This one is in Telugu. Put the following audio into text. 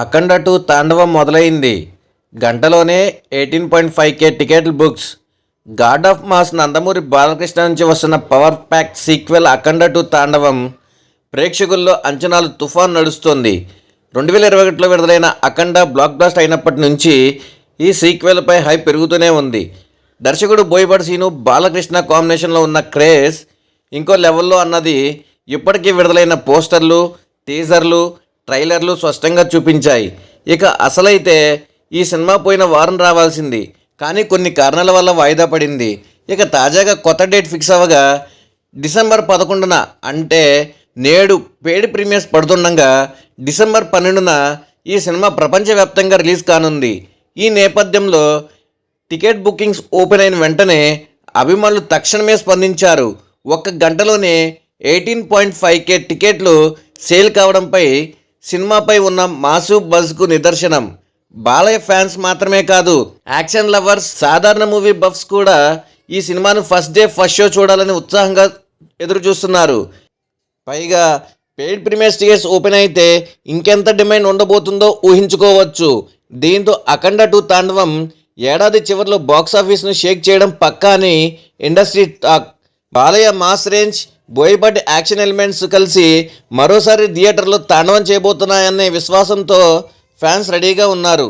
అఖండ టూ తాండవం మొదలైంది. గంటలోనే ఎయిటీన్ పాయింట్ ఫైవ్ కే టికెట్లు books. God of mass Nandamuri Balakrishna నుంచి వస్తున్న power pack sequel Akhanda two Thandavam ప్రేక్షకుల్లో అంచనాలు తుఫాన్ నడుస్తోంది. రెండు వేల ఇరవై ఒకటిలో విడుదలైన అఖండ బ్లాక్ బ్లాస్ట్ అయినప్పటి నుంచి ఈ సీక్వెల్పై హైప్ పెరుగుతూనే ఉంది. దర్శకుడు బోయపాటి సీను బాలకృష్ణ కాంబినేషన్లో ఉన్న క్రేజ్ ఇంకో లెవెల్లో అన్నది ఇప్పటికీ విడుదలైన పోస్టర్లు టీజర్లు ట్రైలర్లు స్పష్టంగా చూపించాయి. ఇక అసలైతే ఈ సినిమా పోయిన వారం రావాల్సింది. కానీ కొన్ని కారణాల వల్ల వాయిదా పడింది. ఇక తాజాగా కొత్త డేట్ ఫిక్స్ అవ్వగా డిసెంబర్ పదకొండున అంటే నేడు పేడ్ ప్రీమియర్స్ పడుతుండగా డిసెంబర్ పన్నెండున ఈ సినిమా ప్రపంచవ్యాప్తంగా రిలీజ్ కానుంది. ఈ నేపథ్యంలో టికెట్ బుకింగ్స్ ఓపెన్ అయిన వెంటనే అభిమానులు తక్షణమే స్పందించారు. ఒక్క గంటలోనే ఎయిటీన్ పాయింట్ ఫైవ్ కే టికెట్లు సేల్ కావడంపై సినిమాపై ఉన్న మాసు బజ్కు నిదర్శనం. బాలయ్య ఫ్యాన్స్ మాత్రమే కాదు యాక్షన్ లవర్స్ సాధారణ మూవీ బఫ్స్ కూడా ఈ సినిమాను ఫస్ట్ డే ఫస్ట్ షో చూడాలని ఉత్సాహంగా ఎదురు చూస్తున్నారు పైగా పెయిడ్ ప్రీమియర్స్ టికెట్స్ ఓపెన్ అయితే ఇంకెంత డిమాండ్ ఉండబోతుందో ఊహించుకోవచ్చు. దీంతో అఖండ టూ తాండవం ఏడాది చివరిలో బాక్సాఫీస్ను షేక్ చేయడం పక్కా అని industry talk. Balayya mass range Boyapati action elements కలిసి మరోసారి థియేటర్లో తాండవం చేయబోతున్నాయనే విశ్వాసంతో ఫ్యాన్స్ రెడీగా ఉన్నారు.